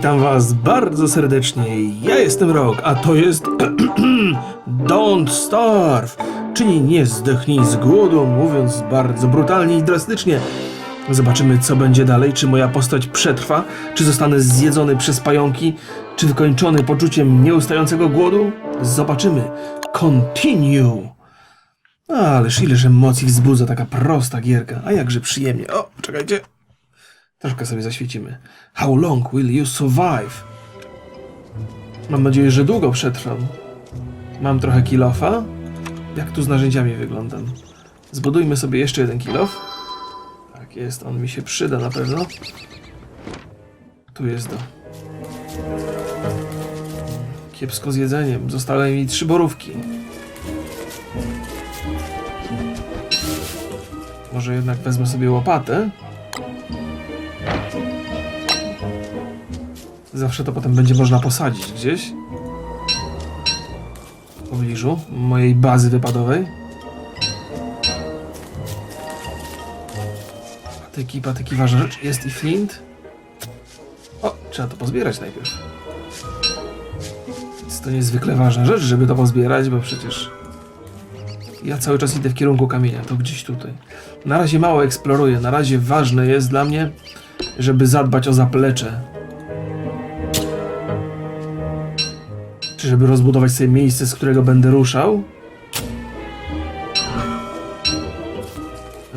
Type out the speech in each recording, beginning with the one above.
Witam was bardzo serdecznie. Ja jestem Rok, a to jest Don't Starve, czyli nie zdechnij z głodu, mówiąc bardzo brutalnie i drastycznie. Zobaczymy, co będzie dalej, czy moja postać przetrwa, czy zostanę zjedzony przez pająki, czy wykończony poczuciem nieustającego głodu. Zobaczymy. Continue. Ależ ileż emocji wzbudza taka prosta gierka, a jakże przyjemnie. O, czekajcie. Troszkę sobie zaświecimy. How long will you survive? Mam nadzieję, że długo przetrwam. Mam trochę kilofa. Jak tu z narzędziami wyglądam? Zbudujmy sobie jeszcze jeden kilof. Tak jest, on mi się przyda na pewno. Tu jest do. Kiepsko z jedzeniem. Zostały mi trzy borówki. Może jednak wezmę sobie łopatę. Zawsze to potem będzie można posadzić gdzieś. W pobliżu mojej bazy wypadowej. Patyki, patyki, ważna rzecz. Jest i flint. O, trzeba to pozbierać najpierw. Jest to niezwykle ważna rzecz, żeby to pozbierać, bo przecież ja cały czas idę w kierunku kamienia, to gdzieś tutaj. Na razie mało eksploruję, na razie ważne jest dla mnie, żeby zadbać o zaplecze. Czy żeby rozbudować sobie miejsce, z którego będę ruszał.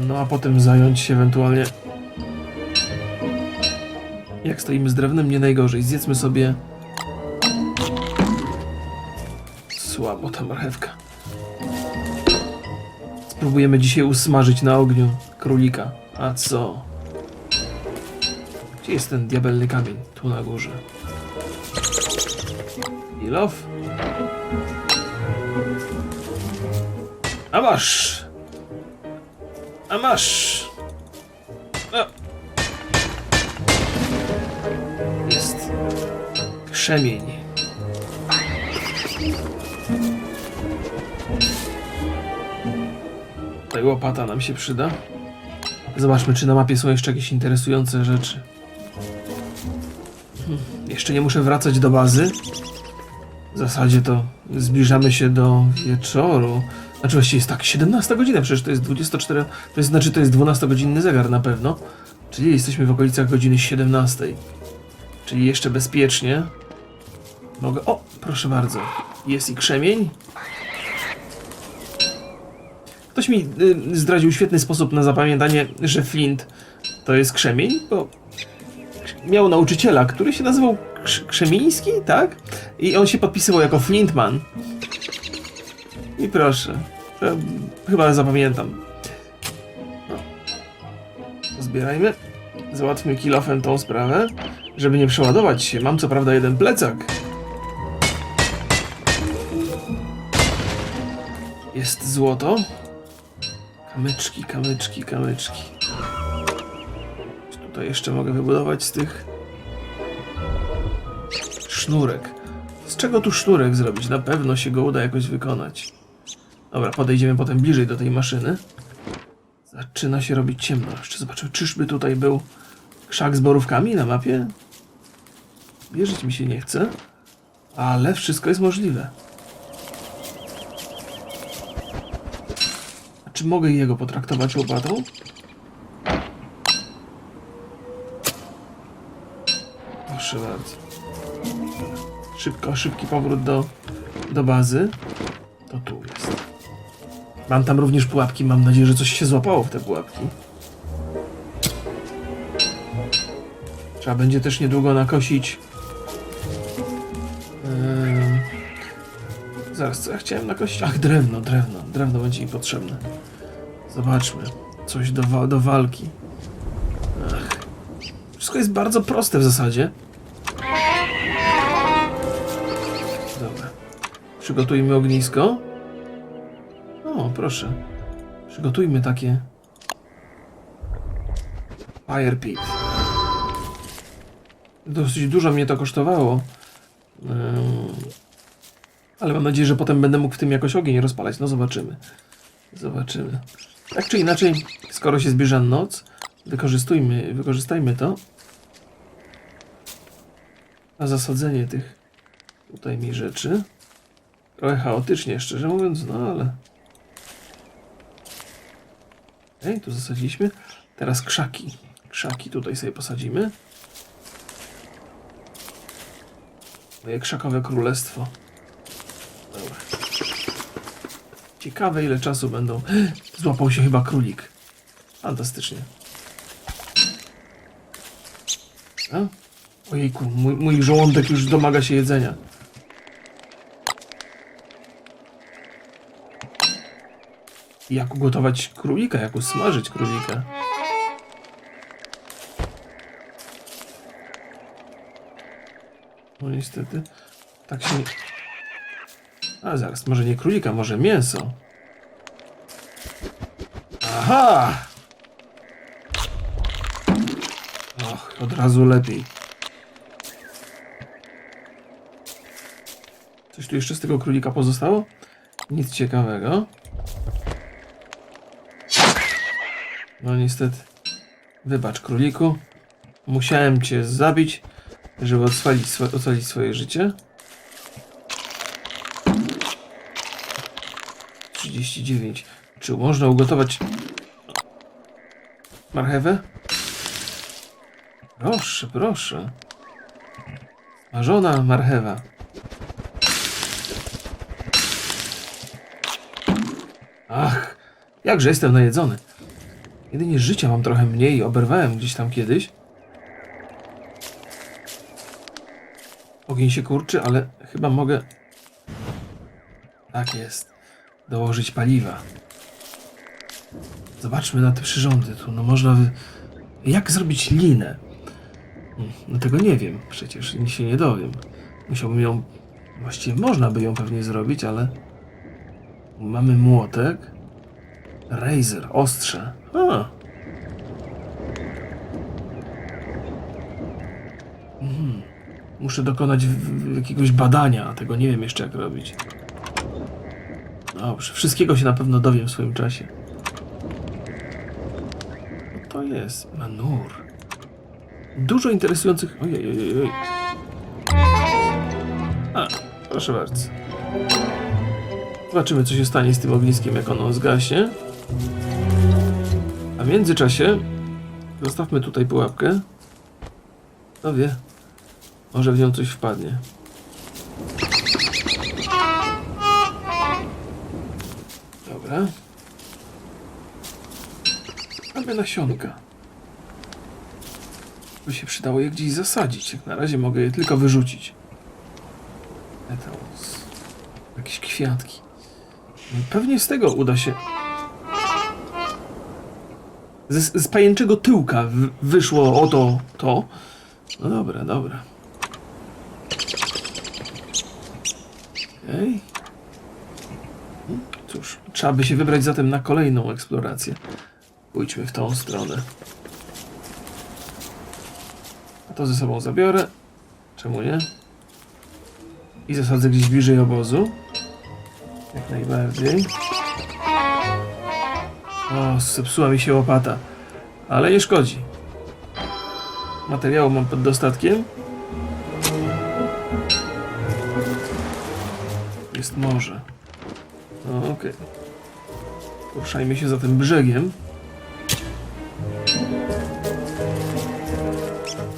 No a potem zająć się ewentualnie. Jak stoimy z drewnem, nie najgorzej. Zjedzmy sobie. Słabo ta marchewka. Spróbujemy dzisiaj usmażyć na ogniu królika. A co? Gdzie jest ten diabelny kamień? Tu na górze. I love. A masz! A masz! A. Jest. Krzemień. Tutaj łopata nam się przyda. Zobaczmy, czy na mapie są jeszcze jakieś interesujące rzeczy. Hmm, Jeszcze nie muszę wracać do bazy. W zasadzie to zbliżamy się do wieczoru. Znaczy właściwie jest tak, 17 godzina, przecież to jest 24, to jest, znaczy to jest 12-godzinny zegar na pewno. Czyli jesteśmy w okolicach godziny 17. Czyli jeszcze bezpiecznie. Mogę, o, proszę bardzo, jest i krzemień. Ktoś mi y, zdradził świetny sposób na zapamiętanie, że flint to jest krzemień, bo miał nauczyciela, który się nazywał Krzemiński, tak? I on się podpisywał jako Flintman. I proszę, chyba zapamiętam. No. Zbierajmy. Załatwmy kilofem tą sprawę, żeby nie przeładować się. Mam co prawda jeden plecak. Jest złoto. Kamyczki, kamyczki, kamyczki. Tutaj jeszcze mogę wybudować z tych Sznurek. Z czego tu sznurek zrobić? Na pewno się go uda jakoś wykonać. Dobra, podejdziemy potem bliżej do tej maszyny. Zaczyna się robić ciemno. Jeszcze zobaczę, czyżby tutaj był krzak z borówkami na mapie? Wierzyć mi się nie chce, ale wszystko jest możliwe. A czy mogę jego potraktować łopatą? Proszę bardzo. Szybko, szybki powrót do, do bazy. To tu jest. Mam tam również pułapki. Mam nadzieję, że coś się złapało w te pułapki. Trzeba będzie też niedługo nakosić. Ym, Zaraz, co ja chciałem nakosić? Ach, drewno, drewno. Drewno będzie mi potrzebne. Zobaczmy. Coś do, wa- do walki. Ach. Wszystko jest bardzo proste w zasadzie. Dobra. Przygotujmy ognisko. O, proszę. Przygotujmy takie. Fire pit. Dosyć dużo mnie to kosztowało. Ale mam nadzieję, że potem będę mógł w tym jakoś ogień rozpalać. No zobaczymy. Zobaczymy. Tak czy inaczej, skoro się zbliża noc, wykorzystujmy, wykorzystajmy to. na zasadzenie tych tutaj mi rzeczy. Trochę chaotycznie, szczerze mówiąc, no ale... Okej, tu zasadziliśmy. Teraz krzaki. Krzaki tutaj sobie posadzimy. Moje krzakowe królestwo. Dobra. Ciekawe ile czasu będą... Złapał się chyba królik. Fantastycznie. A? Ojejku, mój, mój żołądek już domaga się jedzenia. Jak ugotować królika, jak usmażyć królika? No niestety, tak się nie... A zaraz, może nie królika, może mięso. Aha! Och, od razu lepiej. Coś tu jeszcze z tego królika pozostało? Nic ciekawego. No niestety. Wybacz króliku. Musiałem cię zabić, żeby ocalić, ocalić swoje życie. 39. Czy można ugotować marchewę? Proszę, proszę. Smażona marchewa. Ach, jakże jestem najedzony. Jedynie życia mam trochę mniej oberwałem gdzieś tam kiedyś. Ogień się kurczy, ale chyba mogę... Tak jest. Dołożyć paliwa. Zobaczmy na te przyrządy tu. No można... Wy... Jak zrobić linę? Hmm, No tego nie wiem. Przecież nic się nie dowiem. Musiałbym ją... Właściwie można by ją pewnie zrobić, ale... Mamy młotek. Razer, ostrze. A. Mhm. Muszę dokonać jakiegoś badania, tego nie wiem jeszcze jak robić. Dobrze, wszystkiego się na pewno dowiem w swoim czasie. Co to jest? Manur. Dużo interesujących... Ojej, ojej, ojej. A, proszę bardzo. Zobaczymy, co się stanie z tym ogniskiem, jak ono zgaśnie. A w międzyczasie zostawmy tutaj pułapkę. Kto wie, może w nią coś wpadnie. Dobra. Mamy nasionka. By się przydało je gdzieś zasadzić. Jak na razie mogę je tylko wyrzucić. Metals. Jakieś kwiatki. Pewnie z tego uda się. Z, z pajęczego tyłka w, wyszło oto to. No dobra, dobra. Okej. No, Cóż, trzeba by się wybrać zatem na kolejną eksplorację. Pójdźmy w tą stronę. A to ze sobą zabiorę. Czemu nie? I zasadzę gdzieś bliżej obozu. Jak najbardziej. O, zepsuła mi się łopata. Ale nie szkodzi. Materiału mam pod dostatkiem. Jest morze. Okej. Poruszajmy się za tym brzegiem.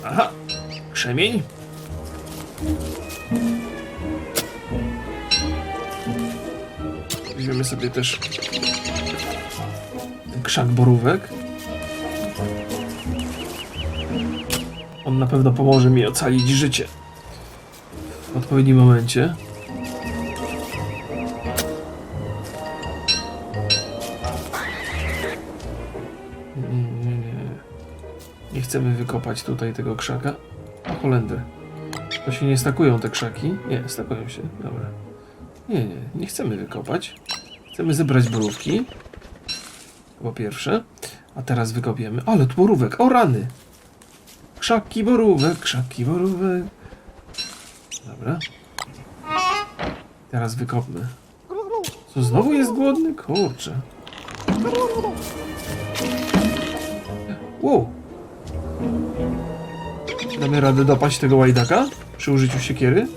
Aha! Krzemień. Weźmiemy sobie też krzak borówek. On na pewno pomoże mi ocalić życie w odpowiednim momencie. Nie, nie, nie. Nie chcemy wykopać tutaj tego krzaka. A Holender. To się nie stakują te krzaki? Nie, stakują się. Dobra. Nie, nie, nie chcemy wykopać. Chcemy zebrać borówki. Po pierwsze. A teraz wykopiemy. Ale tu borówek. O rany! Krzaki borówek, krzaki borówek. Dobra. Teraz wykopmy. Co, znowu jest głodny? Kurczę. Wow. Damy radę dopaść tego łajdaka przy użyciu siekiery?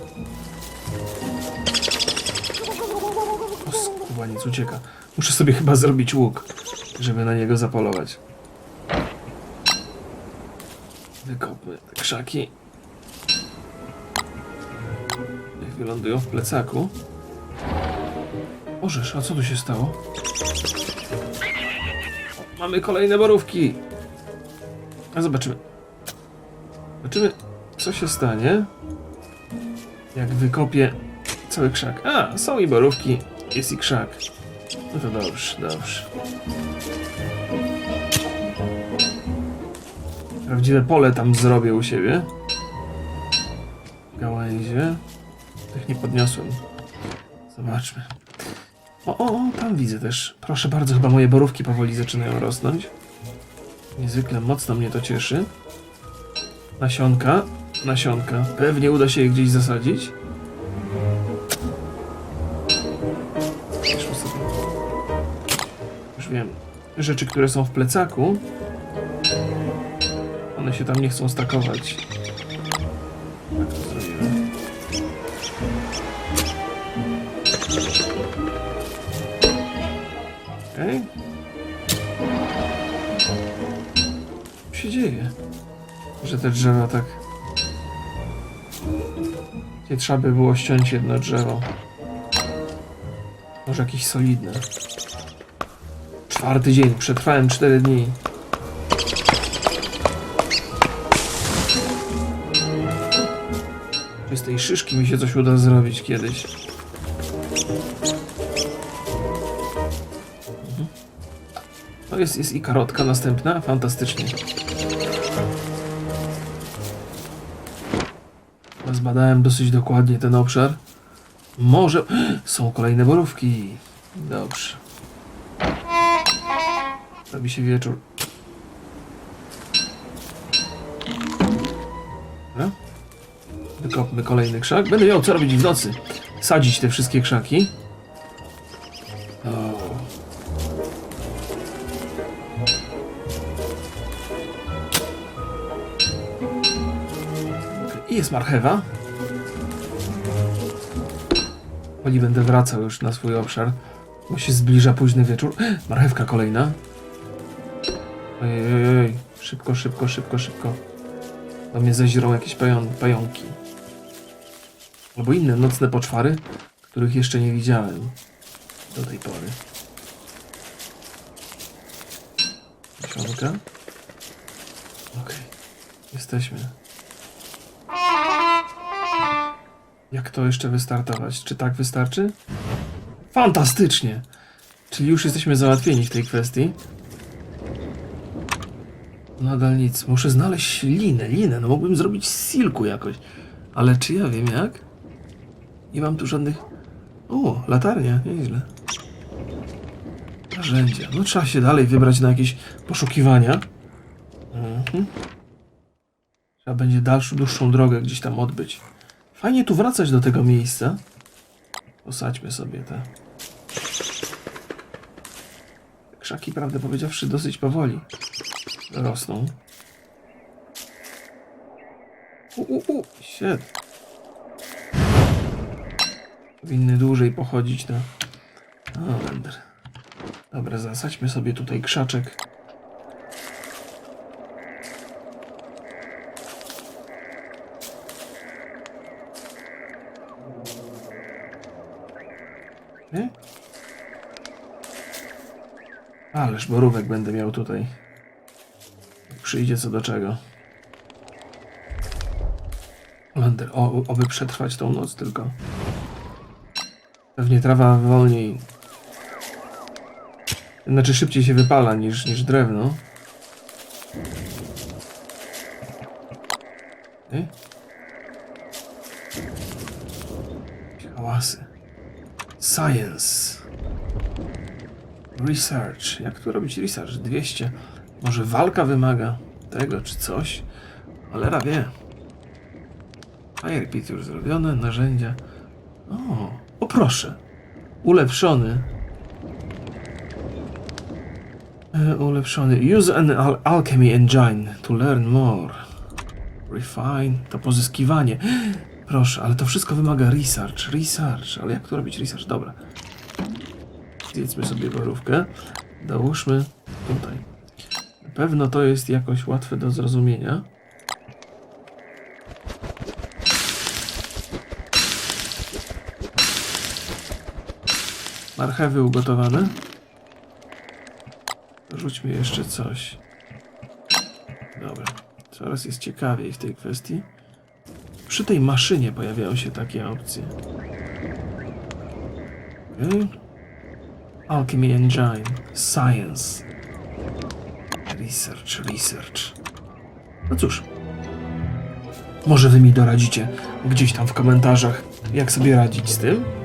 O skubaniec ucieka. Muszę sobie chyba zrobić łuk, żeby na niego zapolować. Wykopmy krzaki. Niech wylądują w plecaku. Orzesz, a co tu się stało? Mamy kolejne borówki. A zobaczymy. Zobaczymy, co się stanie, jak wykopię cały krzak. A, są i borówki, jest i krzak. No to dobrze, dobrze. Prawdziwe pole tam zrobię u siebie. Gałęzie. Tych nie podniosłem. Zobaczmy. O, o, o, tam widzę też. Proszę bardzo, chyba moje borówki powoli zaczynają rosnąć. Niezwykle mocno mnie to cieszy. Nasionka, nasionka. Pewnie uda się je gdzieś zasadzić. Już wiem. Rzeczy, które są w plecaku. One się tam nie chcą stakować. Tak. Okej. Co się dzieje? Że te drzewa tak... Nie trzeba by było ściąć jedno drzewo. Może jakieś solidne. Czwarty dzień, przetrwałem cztery dni. Czy z tej szyszki mi się coś uda zrobić kiedyś. No jest, jest i karotka następna, fantastycznie. Zbadałem dosyć dokładnie ten obszar. Może są kolejne borówki. Dobrze. Robi się wieczór. Wykopmy kolejny krzak. Będę miał co robić w nocy. Sadzić te wszystkie krzaki. O. I jest marchewa. Powoli będę wracał już na swój obszar, bo się zbliża późny wieczór. Marchewka kolejna. Ojej. Szybko, szybko, szybko, szybko. Do mnie zezirą jakieś pają pająki. Albo inne nocne poczwary, których jeszcze nie widziałem do tej pory. Sionka. Okej, jesteśmy. Jak to jeszcze wystartować? Czy tak wystarczy? Fantastycznie! Czyli już jesteśmy załatwieni w tej kwestii. Nadal nic. Muszę znaleźć linę, linę. No mógłbym zrobić silku jakoś. Ale czy ja wiem jak? Nie mam tu żadnych... O, latarnia, nieźle. Narzędzia. No trzeba się dalej wybrać na jakieś poszukiwania. Mhm. Trzeba będzie dalszą, dłuższą drogę gdzieś tam odbyć. Fajnie tu wracać do tego miejsca. Posadźmy sobie te krzaki, prawdę powiedziawszy, dosyć powoli rosną. U, u, u, shit. Powinny dłużej pochodzić na... O, wędr. Dobra, zasadźmy sobie tutaj krzaczek. Nie? Ależ borówek będę miał tutaj. Przyjdzie co do czego. Lander, o, oby przetrwać tą noc tylko. Pewnie trawa wolniej. Znaczy szybciej się wypala niż, niż drewno. Nie? Hałasy. Science. Research. Jak tu robić research? 200. Może walka wymaga tego czy coś? Cholera wie. Fire już zrobione, narzędzia. O, o proszę. Ulepszony. E, ulepszony. Use an al alchemy engine to learn more. Refine, to pozyskiwanie. Proszę, ale to wszystko wymaga research, research. Ale jak tu robić research? Dobra. Zjedzmy sobie borówkę. Dołóżmy tutaj. Na pewno to jest jakoś łatwe do zrozumienia. Marchewy ugotowane. Rzućmy jeszcze coś. Dobra. Coraz jest ciekawiej w tej kwestii. Przy tej maszynie pojawiają się takie opcje. Okay. Alchemy Engine. Science. Research, research. No cóż. Może wy mi doradzicie gdzieś tam w komentarzach, jak sobie radzić z tym?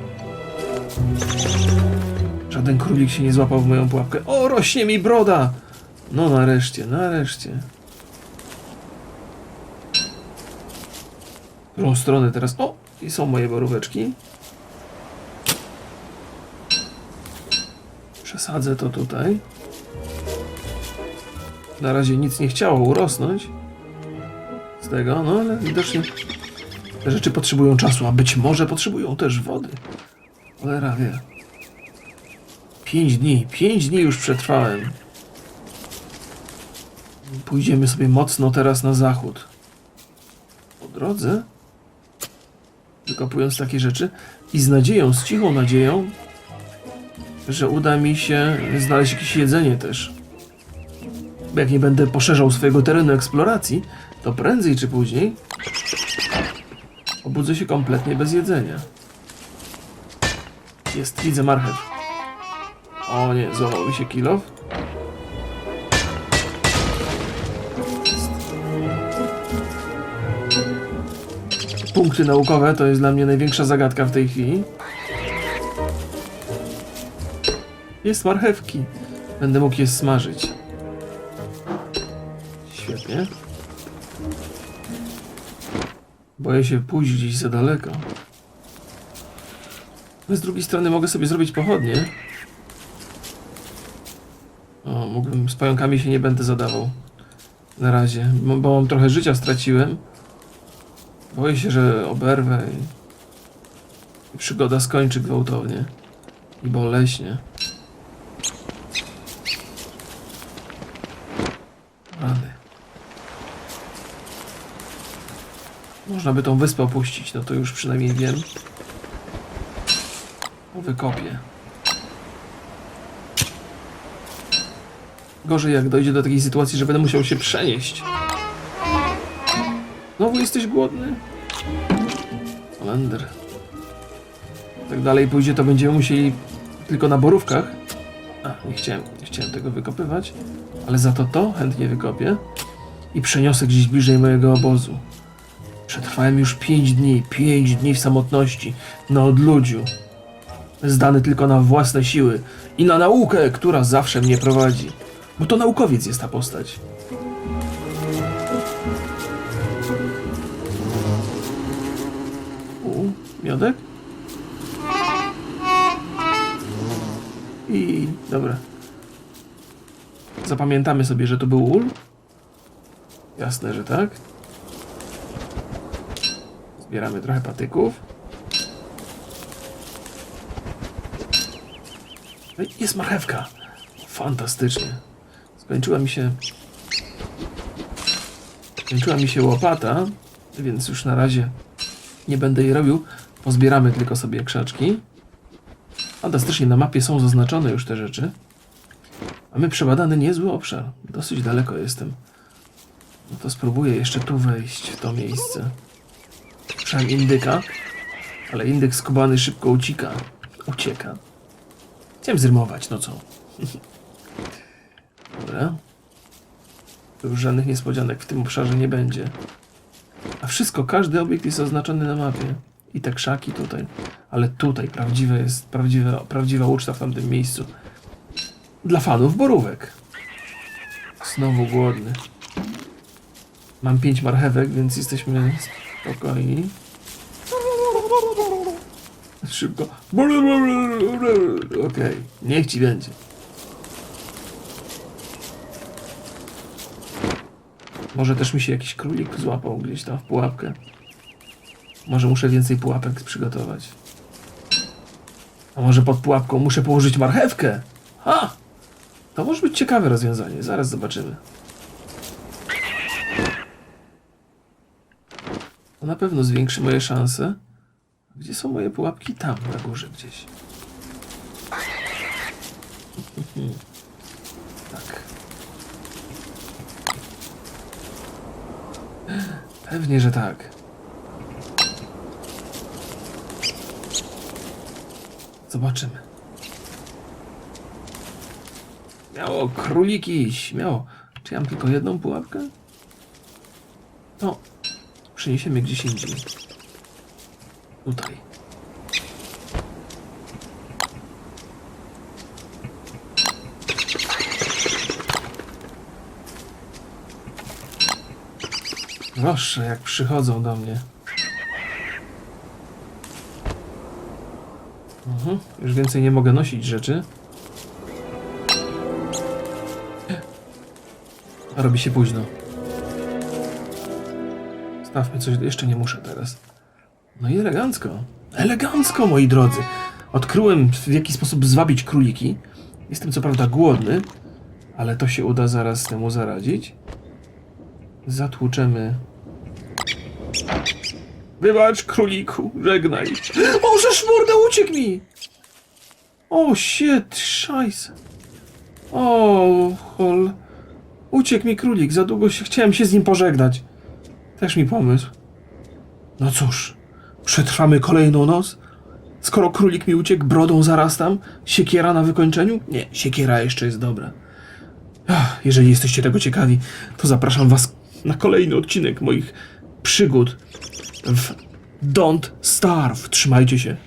Żaden królik się nie złapał w moją pułapkę. O, rośnie mi broda! No nareszcie, nareszcie. W którą stronę teraz? O, i są moje boróweczki. Przesadzę to tutaj. Na razie nic nie chciało urosnąć z tego, no ale widocznie te rzeczy potrzebują czasu, a być może potrzebują też wody. Cholera wie. Pięć dni, pięć dni już przetrwałem. Pójdziemy sobie mocno teraz na zachód. Po drodze, wykopując takie rzeczy i z nadzieją, z cichą nadzieją, że uda mi się znaleźć jakieś jedzenie też. Bo jak nie będę poszerzał swojego terenu eksploracji, to prędzej czy później obudzę się kompletnie bez jedzenia. Jest, widzę marchew. O nie, złamał mi się kilof. Punkty naukowe to jest dla mnie największa zagadka w tej chwili. Jest marchewki. Będę mógł je smażyć. Świetnie. Boję się pójść gdzieś za daleko. Z drugiej strony mogę sobie zrobić pochodnie. O, mógłbym z pająkami się nie będę zadawał. Na razie, bo bo mam trochę życia straciłem. Boję się, że oberwę i, i przygoda skończy gwałtownie i boleśnie. Rany. Można by tą wyspę opuścić, no to już przynajmniej wiem. O wykopie. Gorzej jak dojdzie do takiej sytuacji, że będę musiał się przenieść. Znowu jesteś głodny? Holender. Tak dalej pójdzie, to będziemy musieli tylko na borówkach. A, nie chciałem, nie chciałem tego wykopywać, ale za to to chętnie wykopię i przeniosę gdzieś bliżej mojego obozu. Przetrwałem już 5 dni, 5 dni w samotności, na odludziu. Zdany tylko na własne siły i na naukę, która zawsze mnie prowadzi. Bo to naukowiec jest ta postać. U, miodek? I dobra. Zapamiętamy sobie, że to był ul. Jasne, że tak. Zbieramy trochę patyków. No i Jest marchewka. Fantastycznie. Skończyła mi się. Skończyła mi się łopata, więc już na razie nie będę jej robił. Pozbieramy tylko sobie krzaczki. Fantastycznie, na mapie są zaznaczone już te rzeczy. Mamy przebadany niezły obszar. Dosyć daleko jestem. No to spróbuję jeszcze tu wejść, w to miejsce. Słyszałem indyka, ale indyk skubany szybko ucieka. Ucieka. Chciałem zrymować, no co? Dobra. Już żadnych niespodzianek w tym obszarze nie będzie. A wszystko, każdy obiekt jest oznaczony na mapie. I te krzaki tutaj. Ale tutaj prawdziwe jest, prawdziwe, prawdziwa uczta w tamtym miejscu. Dla fanów borówek. Znowu głodny. Mam pięć marchewek, więc jesteśmy spokojni. Szybko. Okej, niech ci będzie. Może też mi się jakiś królik złapał gdzieś tam w pułapkę. Może muszę więcej pułapek przygotować. A może pod pułapką muszę położyć marchewkę? Ha! To może być ciekawe rozwiązanie. Zaraz zobaczymy. To na pewno zwiększy moje szanse. Gdzie są moje pułapki? Tam, na górze gdzieś. Tak. Pewnie, że tak. Zobaczymy. Śmiało, króliki, śmiało. Czy ja mam tylko jedną pułapkę? No, przeniesiemy gdzieś indziej. Tutaj. Proszę, jak przychodzą do mnie. Mhm, już więcej nie mogę nosić rzeczy. A robi się późno. Stawmy coś, jeszcze nie muszę teraz. No i elegancko. Elegancko, moi drodzy. Odkryłem w jaki sposób zwabić króliki. Jestem co prawda głodny, ale to się uda zaraz temu zaradzić. Zatłuczemy. Wybacz, króliku, żegnaj. O, żeż morda, uciekł mi! O, shit, szajs. O, hol. Uciekł mi królik, za długo się, chciałem się z nim pożegnać. Też mi pomysł. No cóż, przetrwamy kolejną noc? Skoro królik mi uciekł, brodą zarastam? Siekiera na wykończeniu? Nie, siekiera jeszcze jest dobra. Ach, jeżeli jesteście tego ciekawi, to zapraszam was na kolejny odcinek moich przygód w Don't Starve. Trzymajcie się.